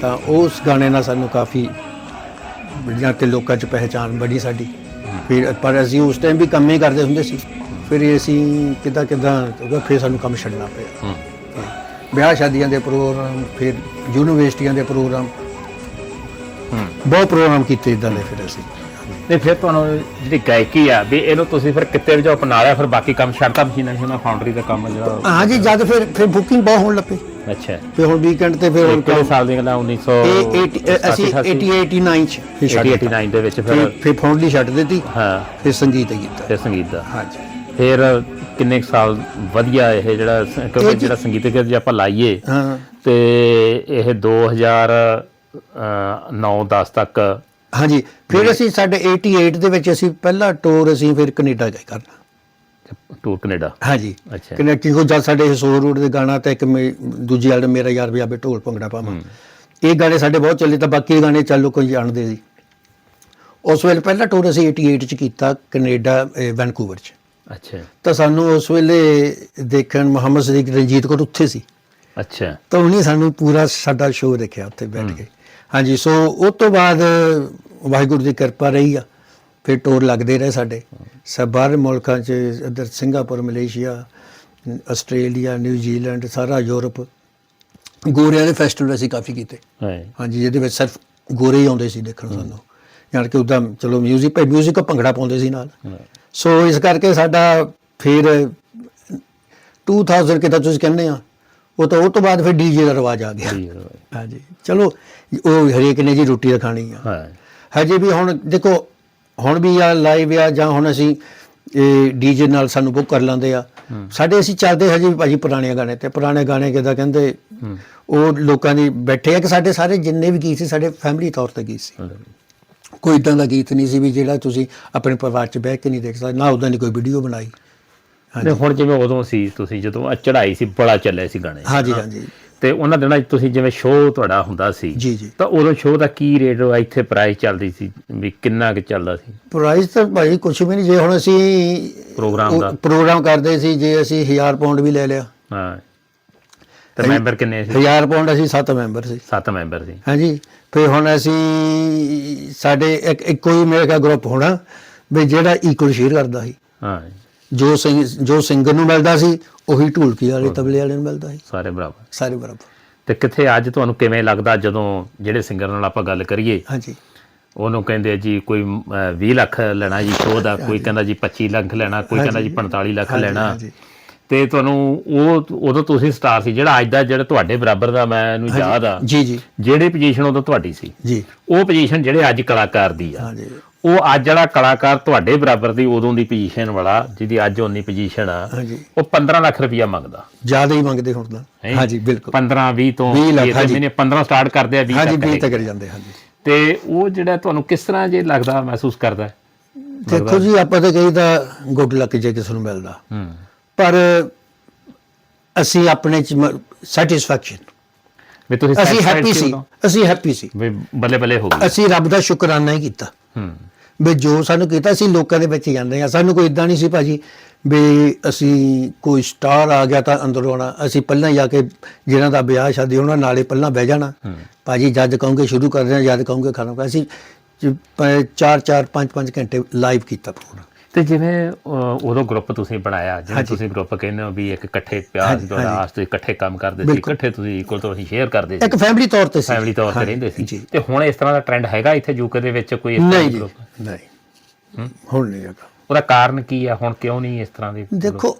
ਤਾਂ ਉਸ ਗਾਣੇ ਨਾਲ ਸਾਨੂੰ ਕਾਫੀ ਬੜੀਆਂ ਤੇ ਲੋਕਾਂ 'ਚ ਪਹਿਚਾਨ ਬੜੀ ਸਾਡੀ। ਫਿਰ ਪਰ ਅਸੀਂ ਉਸ ਟਾਈਮ ਵੀ ਕੰਮ ਹੀ ਕਰਦੇ ਹੁੰਦੇ ਸੀ। ਫਿਰ ਅਸੀਂ ਕਿੱਦਾਂ ਕਿੱਦਾਂ ਫਿਰ ਸਾਨੂੰ ਕੰਮ ਛੱਡਣਾ ਪਿਆ। ਵਿਆਹ ਸ਼ਾਦੀਆਂ ਦੇ ਪ੍ਰੋਗਰਾਮ ਫਿਰ ਯੂਨੀਵਰਸਿਟੀਆਂ ਦੇ ਪ੍ਰੋਗਰਾਮ। ਬਹੁਤ ਪ੍ਰੋਗਰਾਮ ਕੀਤੇ ਇਦਾਂ ਦੇ ਫਿਰ ਅਸੀਂ। ਤੇ ਫਿਰ ਤੁਹਾਨੂੰ ਜਿਹੜੀ ਗਾਇਕੀ ਆ ਵੀ ਇਹਨੂੰ ਤੁਸੀਂ ਫਿਰ ਕਿਤੇ ਵੀ ਜੋ ਅਪਣਾ ਲਿਆ ਫਿਰ ਬਾਕੀ ਕੰਮ ਛੱਡਤਾ ਮਸ਼ੀਨਾਂ ਸੀ ਫਾਊਂਡਰੀ ਦਾ ਕੰਮ ਜਿਹੜਾ ਹਾਂਜੀ ਜਦ ਫਿਰ ਫਿਰ ਬੁਕਿੰਗ ਬਹੁਤ ਹੋਣ ਲੱਪੇ। ਅੱਛਾ। ਫਿਰ ਹੁਣ ਵੀਕਐਂਡ ਤੇ ਫਿਰ ਹੁਣ ਕਿਹੜੇ ਸਾਲ ਦੀ ਗੱਲ ਆ 1900 ਇਹ 80 ਅਸੀਂ 80 89 ਚ। ਫਿਰ ਛੱਡ 80 ਦਿੱਤਾ। 89 ਦੇ ਵਿੱਚ ਫਿਰ ਫਿਰ ਫਿਰ ਫੌਂਡਲੀ ਛੱਡ ਦਿੱਤੀ ਹਾਂ। ਫਿਰ ਸੰਗੀਤ ਕੀਤਾ। ਤੇ ਸੰਗੀਤ ਦਾ। ਹਾਂਜੀ। ਫਿਰ ਕਿੰਨੇ ਸਾਲ ਵਧੀਆ ਇਹ ਜਿਹੜਾ ਕਿਉਂਕਿ ਜੀ- ਜਿਹੜਾ ਸੰਗੀਤਕ ਜੇ ਆਪਾਂ ਲਾਈਏ ਹਾਂ। ਤੇ ਇਹ 2009 10 ਤੱਕ ਹਾਂਜੀ ਫਿਰ ਅਸੀਂ ਸਾਡੇ 88 ਦੇ ਵਿੱਚ ਅਸੀਂ ਪਹਿਲਾ ਟੂਰ ਅਸੀਂ ਫਿਰ ਕੈਨੇਡਾ ਗਏ ਕਰਨਾ। Tour Canada? ਹਾਂਜੀ। ਅੱਛਾ। ਕਨੈਕਟਿੰਗ ਹੋ ਜਦ ਸਾਡੇ ਸੋਰ ਰੋਡ ਦੇ ਗਾਣਾ ਤੇ ਇੱਕ ਦੂਜੀ ਐਲਬਮ ਮੇਰਾ ਯਾਰ ਵੀ ਆਬੇ ਢੋਲ ਭੰਗੜਾ ਪਾਵਾਂ। ਇਹ ਗਾਣੇ ਸਾਡੇ ਬਹੁਤ ਚੱਲੇ ਤਾਂ ਬਾਕੀ ਗਾਣੇ ਚੱਲੋ ਕੋਈ ਜਾਣਦੇ ਸੀ ਉਸ ਵੇਲੇ ਪਹਿਲਾ ਟੂਰ ਅਸੀਂ 88 ਚ ਕੀਤਾ ਕੈਨੇਡਾ ਵੈਨਕੂਵਰ ਚ। ਅੱਛਾ। ਤਾਂ ਸਾਨੂੰ ਉਸ ਵੇਲੇ ਦੇਖਣ ਮੁਹੰਮਦ ਸਦੀਕ ਰਣਜੀਤ ਕੋਲ ਉੱਥੇ ਸੀ। ਅੱਛਾ। ਤਾਂ ਉਹਨੇ ਸਾਨੂੰ ਪੂਰਾ ਸਾਡਾ ਸ਼ੋਅ ਦੇਖਿਆ ਉੱਥੇ ਬੈਠ ਕੇ। ਹਾਂਜੀ ਸੋ ਉਸ ਤੋਂ ਬਾਅਦ ਵਾਹਿਗੁਰੂ ਦੀ ਕਿਰਪਾ ਰਹੀ ਆ ਫਿਰ ਟੂਰ ਲੱਗਦੇ ਰਹੇ ਸਾਡੇ ਸਭ ਬਾਹਰ ਮੁਲਕਾਂ 'ਚ ਇੱਧਰ ਸਿੰਗਾਪੁਰ ਮਲੇਸ਼ੀਆ ਆਸਟ੍ਰੇਲੀਆ ਨਿਊਜ਼ੀਲੈਂਡ ਸਾਰਾ ਯੂਰਪ ਗੋਰਿਆਂ ਦੇ ਫੈਸਟੀਵਲ ਅਸੀਂ ਕਾਫੀ ਕੀਤੇ ਹੈ ਹਾਂਜੀ ਜਿਹਦੇ ਵਿੱਚ ਸਿਰਫ ਗੋਰੇ ਹੀ ਆਉਂਦੇ ਸੀ ਦੇਖਣ ਸਾਨੂੰ ਯਾਨੀ ਕਿ ਉਦਾਂ ਚਲੋ 뮤직 ਭਾਈ 뮤직 ਭੰਗੜਾ ਪਾਉਂਦੇ ਸੀ ਨਾਲ ਸੋ ਇਸ ਕਰਕੇ ਸਾਡਾ ਫਿਰ 2000 ਕਿਤਾ ਤੁਸੀਂ ਕਹਿੰਦੇ ਆ ਉਹ ਤਾਂ ਉਹ ਤੋਂ ਬਾਅਦ ਫਿਰ ਡੀਜੇ ਦਾ ਰਿਵਾਜ ਆ ਗਿਆ। ਹਾਂਜੀ। ਚਲੋ ਉਹ ਹਰੇਕ ਨੇ ਜੀ ਰੋਟੀ ਖਾਣੀ ਆ। ਹਾਂ। ਹਜੇ ਵੀ ਹੁਣ ਦੇਖੋ ਹੁਣ ਵੀ ਆ ਲਾਈਵ ਆ ਜਾਂ ਹੁਣ ਅਸੀਂ ਇਹ ਡੀਜੇ ਨਾਲ ਸਾਨੂੰ ਬੁੱਕ ਕਰ ਲੈਂਦੇ ਆ। ਸਾਡੇ ਅਸੀਂ ਚੱਲਦੇ ਹਜੇ ਵੀ ਭਾਜੀ ਪੁਰਾਣੇ ਗਾਣੇ ਤੇ। ਪੁਰਾਣੇ ਗਾਣੇ ਕਿਦਾਂ ਕਹਿੰਦੇ ਉਹ ਲੋਕਾਂ ਦੀ ਬੈਠੇ ਆ ਕਿ ਸਾਡੇ ਸਾਰੇ ਜਿੰਨੇ ਵੀ ਗੀਤ ਸੀ ਸਾਡੇ ਫੈਮਿਲੀ ਤੌਰ ਤੇ ਗੀਤ ਸੀ। ਕੋਈ ਇਦਾਂ ਦਾ ਗੀਤ ਨਹੀਂ ਸੀ ਵੀ ਜਿਹੜਾ ਤੁਸੀਂ ਆਪਣੇ ਪਰਿਵਾਰ 'ਚ ਬਹਿ ਕੇ ਨਹੀਂ ਦੇਖ ਸਕਦੇ ਨਾ ਉਦਾਂ ਦੀ ਕੋਈ ਵੀਡੀਓ ਬਣਾਈ। ਤੇ ਹੁਣ ਜਿਵੇਂ ਉਦੋਂ ਸੀ ਤੁਸੀਂ ਜਦੋਂ ਆਹ ਚੜ੍ਹਾਈ ਸੀ ਬੜਾ ਚੱਲਿਆ ਸੀ ਗਾਣੇ। ਹਾਂਜੀ ਹਾਂਜੀ। ਤੇ ਉਹਨਾਂ ਦਿਨਾਂ 'ਚ ਤੁਸੀਂ ਜਿਵੇਂ ਸ਼ੋਅ ਤੁਹਾਡਾ ਹੁੰਦਾ ਸੀ ਜੀ ਜੀ। ਤਾਂ ਉਦੋਂ ਸ਼ੋਅ ਦਾ ਕੀ ਰੇਟ ਇੱਥੇ ਪ੍ਰਾਈਸ ਚੱਲਦੀ ਸੀ ਵੀ ਕਿੰਨਾ ਕੁ ਚੱਲਦਾ ਸੀ? ਪ੍ਰਾਈਸ ਤਾਂ ਭਾਈ ਕੁਝ ਵੀ ਨਹੀਂ ਜੇ ਹੁਣ ਅਸੀਂ ਪ੍ਰੋਗਰਾਮ ਦਾ। ਪ੍ਰੋਗਰਾਮ ਕਰਦੇ ਸੀ ਜੇ ਅਸੀਂ 1000 ਪਾਉਂਡ ਵੀ ਲੈ ਲਿਆ। ਹਾਂ। ਤੇ ਮੈਂਬਰ ਕਿੰਨੇ ਸੀ? 1000 ਪਾਉਂਡ ਅਸੀਂ 7 ਮੈਂਬਰ ਸੀ। 7 ਮੈਂਬਰ ਸੀ। ਹਾਂਜੀ। ਫਿਰ ਹੁਣ ਅਸੀਂ ਸਾਡੇ ਇੱਕ ਇੱਕ ਕੋਈ ਮੇਰੇ ਦਾ ਗਰੁੱਪ ਹੋਣਾ ਵੀ ਜਿਹੜਾ ਇਕੁਅਲ ਸ਼ੇਅਰ ਕਰਦਾ ਸੀ। ਹਾਂ। ਜੋ ਸਿੰਘ ਜੋ ਸਿੰਗਰ ਨੂੰ ਮਿਲਦਾ ਸੀ ਉਹੀ ਢੋਲਕੀ ਵਾਲੇ ਤਬਲੇ ਵਾਲੇ ਨੂੰ ਮਿਲਦਾ ਸੀ। ਸਾਰੇ ਬਰਾਬਰ। ਸਾਰੇ ਬਰਾਬਰ। ਤੇ ਕਿੱਥੇ ਅੱਜ ਤੁਹਾਨੂੰ ਕਿਵੇਂ ਲੱਗਦਾ ਜਦੋਂ ਜਿਹੜੇ ਸਿੰਗਰ ਨਾਲ ਆਪਾਂ ਗੱਲ ਕਰੀਏ? ਹਾਂਜੀ। ਉਹਨੂੰ ਕਹਿੰਦੇ ਜੀ ਕੋਈ ਅਹ, 20 ਲੱਖ ਲੈਣਾ ਜੀ ਸ਼ੋਅ ਦਾ ਕੋਈ ਕਹਿੰਦਾ ਜੀ 25 ਲੱਖ ਲੈਣਾ ਕੋਈ ਕਹਿੰਦਾ ਜੀ 45 ਲੱਖ ਲੈਣਾ। ਤੇ ਤੁਹਾਨੂੰ ਉਹ ਉਦੋਂ ਤੁਸੀਂ ਸਟਾਰ ਸੀ ਜਿਹੜਾ ਅੱਜ ਦਾ ਜਿਹੜਾ ਤੁਹਾਡੇ ਬਰਾਬਰ ਦਾ ਮੈਨੂੰ ਯਾਦ ਆ ਜੀ ਜੀ। ਜਿਹੜੀ ਪੋਜੀਸ਼ਨ ਉਦੋਂ ਤੁਹਾਡੀ ਸੀ ਜੀ। ਉਹ ਪੋਜੀਸ਼ਨ ਜਿਹੜੇ ਅੱਜ ਕਲਾਕਾਰ ਦੀ ਆ। ਉਹ ਅੱਜ ਜਿਹੜਾ ਕਲਾਕਾਰ ਤੁਹਾਡੇ ਬਰਾਬਰ ਦੀ ਉਦੋਂ ਦੀ ਪੋਜੀਸ਼ਨ ਵਾਲਾ ਜਿਹਦੀ ਅੱਜ ਉਨੀ ਪੋਜੀਸ਼ਨ ਆ ਹਾਂਜੀ। ਉਹ 15 ਲੱਖ ਰੁਪਇਆ ਮੰਗਦਾ। ਜ਼ਿਆਦਾ ਹੀ ਮੰਗਦੇ ਹੁਣ ਤਾਂ? ਹਾਂਜੀ ਬਿਲਕੁਲ। 15 20 ਤੋਂ 20 ਲੱਖ, ਹਾਂਜੀ। ਮੈਨੇ 15 ਸਟਾਰਟ ਕਰਦੇ ਆ 20 ਹਾਂਜੀ ਤੱਕ ਵੀ ਹੈਗੇ। ਤੱਕ ਜਾਂਦੇ ਹਾਂਜੀ। ਤੇ ਉਹ ਜਿਹੜਾ ਤੁਹਾਨੂੰ ਕਿਸ ਤਰ੍ਹਾਂ ਜੇ ਲੱਗਦਾ ਮਹਿਸੂਸ ਕਰਦਾ? ਦੇਖੋ ਜੀ ਆਪਾਂ ਤਾਂ ਕਹੀਦਾ ਗੁੱਡ ਲੱਕ ਜੇ ਕਿਸੇ ਨੂੰ ਮਿਲਦਾ। ਹੂੰ। ਪਰ ਅਸੀਂ ਆਪਣੇ ਚ ਸੈਟੀਸਫੈਕਸ਼ਨ ਵੀ ਤੁਸੀਂ ਅਸੀਂ ਹੈਪੀ ਸੀ? ਅਸੀਂ ਹੈਪੀ ਸੀ। ਵੀ ਬੱਲੇ ਬੱਲੇ ਹੋ ਗਈ ਅਸੀਂ ਰੱਬ ਦਾ ਸ਼ੁਕਰਾਨਾ ਹੀ ਕੀਤਾ। ਹੂੰ। ਵੀ ਜੋ ਸਾਨੂੰ ਕੀਤਾ ਅਸੀਂ ਲੋਕਾਂ ਦੇ ਵਿੱਚ ਜਾਂਦੇ ਆ ਸਾਨੂੰ ਕੋਈ ਇਦਾਂ ਨਹੀਂ ਸੀ ਭਾਜੀ ਵੀ ਅਸੀਂ ਕੋਈ ਸਟਾਰ ਆ ਗਿਆ ਤਾਂ ਅੰਦਰੋਂ ਆਉਣਾ। ਅਸੀਂ ਪਹਿਲਾਂ ਜਾ ਕੇ ਜਿਹਨਾਂ ਦਾ ਵਿਆਹ ਸ਼ਾਦੀ ਉਹਨਾਂ ਨਾਲੇ ਪਹਿਲਾਂ ਬਹਿ ਜਾਣਾ। ਭਾਜੀ ਜਦ ਕਹੋਗੇ ਸ਼ੁਰੂ ਕਰ ਰਹੇ ਹਾਂ ਜਦ ਕਹੋਗੇ ਖਾਣਾ। ਅਸੀਂ 4 4 5 5 ਘੰਟੇ ਲਾਈਵ ਕੀਤਾ ਪ੍ਰੋਗਰਾਮ ਤੇ ਜਿਵੇਂ ਅਹ, ਉਦੋਂ ਗਰੁੱਪ ਤੁਸੀਂ ਬਣਾਇਆ ਜਿਵੇਂ। ਤੁਸੀਂ ਗਰੁੱਪ ਕਹਿੰਦੇ ਹੋ ਵੀ ਇੱਕ ਇਕੱਠੇ ਪਿਆਰ ਹਾਂਜੀ, ਤੁਹਾਡਾ ਹਾਂਜੀ। ਆਸ ਤੁਸੀਂ ਇਕੱਠੇ ਕੰਮ ਕਰਦੇ ਸੀ ਬਿਲਕੁਲ। ਇਕੱਠੇ ਤੁਸੀਂ ਇਕੁਅਲ ਤੋਂ ਅਸੀਂ ਸ਼ੇਅਰ ਕਰਦੇ ਸੀ। ਇੱਕ ਫੈਮਿਲੀ ਤੌਰ ਤੇ ਸੀ। ਫੈਮਿਲੀ ਤੌਰ ਤੇ ਹਾਂ, ਰਹਿੰਦੇ ਸੀ। ਜੀ। ਤੇ ਹੁਣ ਇਸ ਤਰ੍ਹਾਂ ਦਾ ਟ੍ਰੈਂਡ ਹੈਗਾ ਇੱਥੇ ਯੂਕੇ ਦੇ ਵਿੱਚ ਕੋਈ ਇਸ ਤਰ੍ਹਾਂ ਨਹੀਂ ਦੀ ਜੀ group? ਨਹੀਂ। ਹੁਣ ਨਹੀਂ ਹੈਗਾ। ਉਹਦਾ ਕਾਰਨ ਕੀ ਆ ਹੁਣ ਕਿਉਂ ਨਹੀਂ ਇਸ ਤਰ੍ਹਾਂ ਦੀ ਦੇਖੋ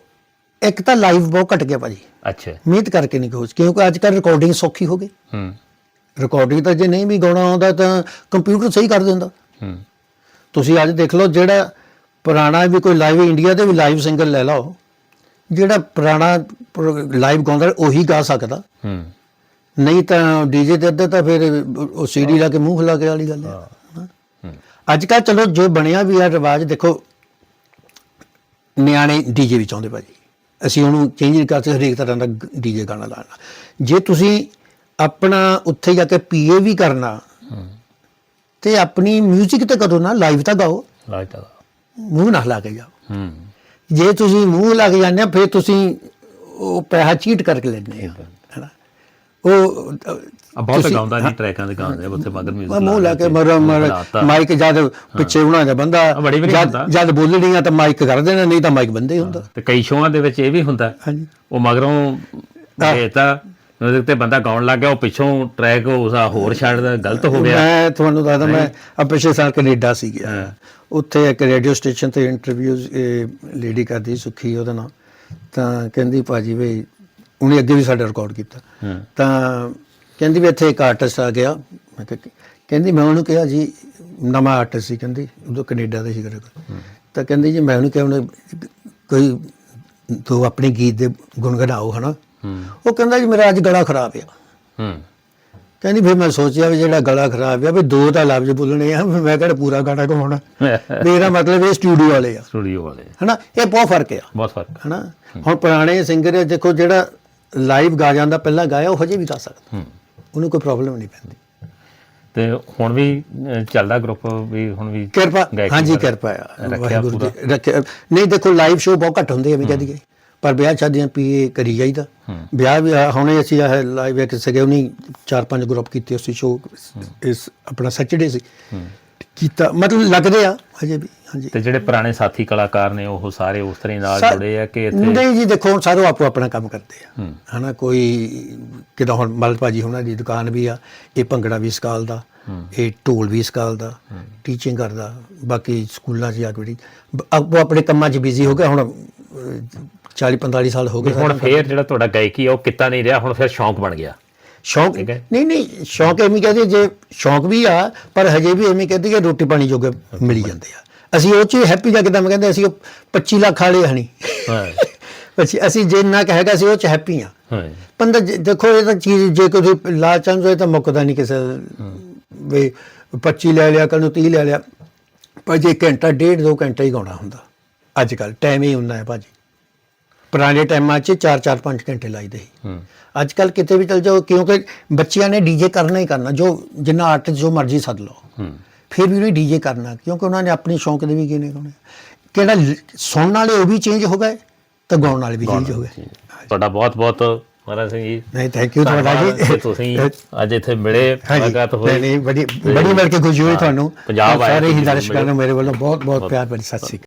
ਇੱਕ ਤਾਂ ਲਾਈਵ ਬਹੁਤ ਘਟ ਗਿਆ ਭਾਜੀ। ਅੱਛਾ। ਮਿਹਨਤ ਕਰਕੇ ਨਹੀਂ ਕੁਝ ਕਿਉਂਕਿ ਅੱਜ ਕੱਲ੍ਹ ਰਿਕਾਰਡਿੰਗ ਸੌਖੀ ਹੋ ਗਈ। ਹੂੰ। ਰਿਕਾਰਡਿੰਗ ਤਾਂ ਜੇ ਨਹੀਂ ਵੀ ਗਾਉਣਾ ਆਉਂਦਾ ਤਾਂ ਕੰਪਿਊਟਰ ਸਹੀ ਕਰ ਦਿੰਦਾ। ਹੂੰ। ਤੁਸੀਂ ਅੱਜ ਦੇਖ ਲਓ ਜਿਹੜਾ ਪੁਰਾਣਾ ਵੀ ਕੋਈ ਲਾਈਵ ਇੰਡੀਆ ਦੇ ਵੀ ਲਾਈਵ ਸਿੰਗਰ ਲੈ ਲਓ ਜਿਹੜਾ ਪੁਰਾਣਾ ਲਾਈਵ ਗਾਉਂਦਾ ਉਹੀ ਗਾ ਸਕਦਾ। ਹੂੰ। ਨਹੀਂ ਤਾਂ ਡੀਜੇ ਤੇ ਅੱਧਾ ਤਾਂ ਫਿਰ ਉਹ ਸੀਡੀ ਲਾ ਕੇ ਮੂੰਹ ਫੁਲਾ ਕੇ ਵਾਲੀ ਗੱਲ ਹੈ। ਅੱਜ ਕੱਲ੍ਹ ਚਲੋ ਜੋ ਬਣਿਆ ਵੀ ਆ ਰਿਵਾਜ ਦੇਖੋ ਨਿਆਣੇ ਡੀਜੇ ਵੀ ਚਾਹੁੰਦੇ ਭਾਜੀ। ਅਸੀਂ ਉਹਨੂੰ ਚੇਂਜ ਨਹੀਂ ਕਰ ਸਕਦੇ ਹਰੇਕ ਤਰ੍ਹਾਂ ਦਾ ਡੀਜੇ ਗਾਣਾ ਲਾਣਾ। ਜੇ ਤੁਸੀਂ ਆਪਣਾ ਉੱਥੇ ਜਾ ਕੇ ਪੀਏ ਵੀ ਕਰਨਾ ਤੇ ਆਪਣੀ 뮤직 ਤੇ ਕਰੋ ਨਾ ਲਾਈਵ ਤਾਂ ਗਾਓ। ਲਾਈਟਾ ਮੂੰਹ ਨਾ ਲਾ ਕੇ ਜਾਓ। ਹੂੰ। ਜੇ ਤੁਸੀਂ ਮੂੰਹ ਲਾ ਕੇ ਜਾਂਦੇ ਆ ਫਿਰ ਤੁਸੀਂ ਉਹ ਪੈਸਾ ਚੀਟ ਕਰਕੇ ਲੈਂਦੇ ਆ ਹੈਨਾ? ਉਹ ਬਹੁਤ ਗਾਉਂਦਾ ਨਹੀਂ ਟਰੈਕਾਂ ਦੇ ਗਾਉਂਦੇ ਆ ਉੱਥੇ ਮਗਰ ਮੈਂ ਮੂੰਹ ਲਾ ਕੇ ਮਰ। ਮਾਈਕ ਜਦ ਪਿੱਛੇ ਉਹਨਾਂ ਦਾ ਬੰਦਾ ਜਦ ਹੁੰਦਾ। ਜਦ ਬੋਲਣੀ ਆ ਤਾਂ ਮਾਈਕ ਕਰ ਦੇਣਾ ਨਹੀਂ ਤਾਂ ਮਾਈਕ ਬੰਦੇ ਹੁੰਦਾ। ਤੇ ਕਈ ਸ਼ੋਆਂ ਦੇ ਵਿੱਚ ਇਹ ਵੀ ਹੁੰਦਾ। ਹਾਂਜੀ। ਉਹ ਮਗਰੋਂ ਭੇਜਤਾ ਉਹਦੇ ਤੇ ਬੰਦਾ ਗਾਉਣ ਲੱਗ ਗਿਆ ਉਹ ਪਿੱਛੋਂ ਟਰੈਕ ਉਸਾ ਹੋਰ ਛੱਡਦਾ ਗਲਤ ਹੋ ਗਿਆ। ਮੈਂ ਤੁਹਾਨੂੰ ਦੱਸਦਾ ਮੈਂ ਆ ਪਿਛਲੇ ਸਾਲ ਕੈਨੇਡਾ ਸੀ ਗਿਆ। ਉੱਥੇ ਇੱਕ ਰੇਡੀਓ ਸਟੇਸ਼ਨ ਤੇ ਇੰਟਰਵਿਊਜ਼ ਲੇਡੀ ਕਰਦੀ ਸੁਖੀ ਉਹਦਾ ਨਾਮ। ਤਾਂ ਕਹਿੰਦੀ ਭਾਜੀ ਵੀ ਉਹਨੇ ਅੱਗੇ ਵੀ ਸਾਡਾ ਰਿਕਾਰਡ ਕੀਤਾ। ਤਾਂ ਕਹਿੰਦੀ ਵੀ ਇੱਥੇ ਇੱਕ ਆਰਟਿਸਟ ਆ ਗਿਆ। ਮੈਂ ਕਹਿੰਦੀ ਮੈਂ ਉਹਨੂੰ ਕਿਹਾ ਜੀ ਨਵਾਂ ਆਰਟਿਸਟ ਸੀ ਕਹਿੰਦੀ ਉਦੋਂ ਕੈਨੇਡਾ ਦੇ ਸੀ ਕਰੇ ਤਾਂ ਕਹਿੰਦੀ ਜੀ ਮੈਂ ਉਹਨੂੰ ਕਿਹਾ ਉਹਨੇ ਕੋਈ ਤੂੰ ਆਪਣੇ ਗੀਤ ਦੇ ਗੁੰਗਣਾਓ ਹਨਾ? ਉਹ ਕਹਿੰਦਾ ਜੀ ਮੇਰਾ ਅੱਜ ਗਲਾ ਖਰਾਬ ਆ। ਹੂੰ। ਕਹਿੰਦੀ ਫਿਰ ਮੈਂ ਸੋਚਿਆ ਵੀ ਜਿਹੜਾ ਗਲਾ ਖਰਾਬ ਆ ਵੀ ਦੋ ਤਾਂ ਲਫ਼ਜ਼ ਬੋਲਣੇ ਆ ਮੈਂ ਕਿਹੜਾ ਪੂਰਾ ਗਾਣਾ ਗਾਉਣਾ। ਮੇਰਾ ਮਤਲਬ ਇਹ ਸਟੂਡੀਓ ਵਾਲੇ ਆ। ਸਟੂਡੀਓ ਵਾਲੇ। ਹਨਾ? ਇਹ ਬਹੁਤ ਫ਼ਰਕ ਆ। ਬਹੁਤ ਫ਼ਰਕ ਹਨਾ? ਹੁਣ ਪੁਰਾਣੇ ਸਿੰਗਰ ਦੇਖੋ ਜਿਹੜਾ ਲਾਈਵ ਗਾ ਜਾਂਦਾ ਪਹਿਲਾਂ ਗਾਇਆ ਉਹ ਹਜੇ ਵੀ ਗਾ ਸਕਦਾ। ਹੂੰ। ਉਹਨੂੰ ਕੋਈ ਪ੍ਰੋਬਲਮ ਨਹੀਂ ਪੈਂਦੀ। ਤੇ ਹੁਣ ਵੀ ਚੱਲਦਾ ਗਰੁੱਪ ਵੀ ਹੁਣ ਵੀ ਕਿਰਪਾ ਹਾਂਜੀ ਕਿਰਪਾ ਰੱਖਿਆ ਨਹੀਂ ਦੇਖੋ ਲਾਈਵ ਸ਼ੋਅ ਬਹੁਤ ਘੱਟ ਹੁੰਦੇ ਆ ਵੀ ਕਹਦੀ ਪਰ ਵਿਆਹ ਸ਼ਾਦੀਆਂ ਪੀਏ ਕਰੀ ਜਾਈਦਾ। ਵਿਆਹ ਵੀ ਹੁਣੇ ਅਸੀਂ ਇਹ ਲਾਈਵ ਇੱਕ ਸਗੇ ਉਹਨੀ ਚਾਰ ਪੰਜ ਗਰੁੱਪ ਕੀਤੇ ਉਸ ਸ਼ੋਅ ਇਸ ਆਪਣਾ ਸੈਚਰਡੇ ਸੀ। ਕੀਤਾ ਮਤਲਬ ਲੱਗਦੇ ਆ ਹਜੇ ਵੀ ਹਾਂਜੀ। ਤੇ ਜਿਹੜੇ ਪੁਰਾਣੇ ਸਾਥੀ ਕਲਾਕਾਰ ਨੇ ਉਹ ਸਾਰੇ ਉਸ ਤਰ੍ਹਾਂ ਨਾਲ ਸਾ- ਜੁੜੇ ਆ ਕਿ ਇੱਥੇ ਨਹੀਂ ਜੀ ਦੇਖੋ ਸਾਰੇ ਆਪੋ ਆਪਣਾ ਕੰਮ ਕਰਦੇ ਆ। ਹਨਾ ਕੋਈ ਕਿਦਾਂ ਹੁਣ ਮਲਕ ਭਾਜੀ ਉਹਨਾਂ ਦੀ ਦੁਕਾਨ ਵੀ ਆ ਇਹ ਭੰਗੜਾ ਵੀ ਸਿਖਾਲਦਾ ਇਹ ਢੋਲ ਵੀ ਸਿਖਾਲਦਾ ਟੀਚਿੰਗ ਕਰਦਾ ਬਾਕੀ ਸਕੂਲਾਂ 'ਚ ਜਾ ਕੇ ਆਪੋ ਆਪਣੇ ਕੰਮਾਂ 'ਚ ਬਿਜ਼ੀ ਹੋ ਗਿਆ ਹੁਣ 40 45 ਸਾਲ ਹੋ ਗਏ ਹੁਣ ਫੇਰ ਜਿਹੜਾ ਤੁਹਾਡਾ ਗਾਇਕੀ ਆ ਉਹ ਕਿੱਤਾ ਨਹੀਂ ਰਿਹਾ ਹੁਣ ਫਿਰ ਸ਼ੌਂਕ ਬਣ ਗਿਆ। ਸ਼ੌਂਕ ਠੀਕ ਹੈ। ਨਹੀਂ ਨਹੀਂ ਸ਼ੌਂਕ ਐਵੇਂ ਕਹਿੰਦੇ ਜੇ ਸ਼ੌਂਕ ਵੀ ਆ ਪਰ ਹਜੇ ਵੀ ਐਵੇਂ ਕਹਿੰਦੇ ਕਿ ਰੋਟੀ ਪਾਣੀ ਜੋਗੇ ਮਿਲ ਜਾਂਦੇ ਆ। ਅਸੀਂ ਉਹ ਚ ਹੈਪੀ ਜਾ ਕੇ ਤਾਂ ਮੈਂ ਕਹਿੰਦੇ ਅਸੀਂ ਉਹ 25 ਲੱਖ ਵਾਲੇ ਹਣੀ ਹਾਂ। ਅਸੀਂ ਅਸੀਂ ਜਿੰਨਾ ਕੁ ਹੈਗਾ ਸੀ ਉਹ ਚ ਹੈਪੀ ਆ। ਹਾਂ। ਬੰਦਾ ਜੇ- ਦੇਖੋ ਇਹ ਤਾਂ ਚੀਜ਼ ਜੇ ਕੋਈ ਲਾਲਚੰਦ ਹੋਏ ਤਾਂ ਮੁੱਕਦਾ ਨਹੀਂ ਕਿਸੇ ਦਾ। ਵੀ 25 ਲੈ ਲਿਆ ਕੱਲ ਨੂੰ 30 ਲੈ ਲਿਆ। ਪਰ ਜੇ ਘੰਟਾ ਡੇਢ ਦੋ ਘੰਟਾ ਹੀ ਗਾਉਣਾ ਹੁੰਦਾ। ਅੱਜ ਕੱਲ ਟਾਈਮ ਹੀ ਹੁੰਦਾ ਹੈ ਭਾਜੀ। ਪੁਰਾਣੇ ਟਾਈਮਾਂ 'ਚ 4-4 5 ਘੰਟੇ ਲਾਈਦੇ ਸੀ। ਅੱਜ ਕੱਲ ਕਿਤੇ ਵੀ ਚਲ ਜਾਓ ਕਿਉਂਕਿ ਬੱਚਿਆਂ ਨੇ ਡੀਜੇ ਕਰਨਾ ਹੀ ਕਰਨਾ ਜੋ ਜਿੰਨਾ ਆਰਟਿਸਟ ਜੋ ਮਰਜ਼ੀ ਸੱਦ ਲਓ। ਫਿਰ ਵੀ ਉਹਨੇ ਡੀਜੇ ਕਰਨਾ ਕਿਉਂਕਿ ਉਹਨਾਂ ਨੇ ਆਪਣੇ ਸ਼ੌਂਕ ਦੇ ਵੀ ਗਾਣੇ ਗਾਉਣੇ ਕਿਹੜਾ ਸੁਣਨ ਵਾਲੇ ਉਹ ਵੀ ਚੇਂਜ ਹੋ ਗਏ ਤਾਂ ਗਾਉਣ ਵਾਲੇ ਵੀ ਚੇਂਜ ਹੋ ਗਏ। ਤੁਹਾਡਾ ਬਹੁਤ ਬਹੁਤ ਮਹਾਰਾਜ ਸਿੰਘ ਜੀ। ਨਹੀਂ ਥੈਂਕ ਯੂ ਤੁਹਾਡਾ ਜੀ। ਤੁਸੀਂ ਅੱਜ ਇੱਥੇ ਮਿਲੇ ਮੁਲਾਕਾਤ ਹੋਈ। ਨਹੀਂ ਬੜੀ ਬੜੀ ਮਿਲ ਕੇ ਖੁਸ਼ੀ ਹੋਈ ਤੁਹਾਨੂੰ। ਪੰਜਾਬ ਆਏ ਸਾਰੇ ਹੀ ਦਰਸ਼ਕਾਂ। ਨੂੰ ਮੇਰੇ ਵੱਲੋਂ ਬਹੁਤ ਬਹੁਤ ਪਿਆਰ ਭਰੀ ਸਤਿ ਸ਼੍ਰੀ ਅਕਾਲ।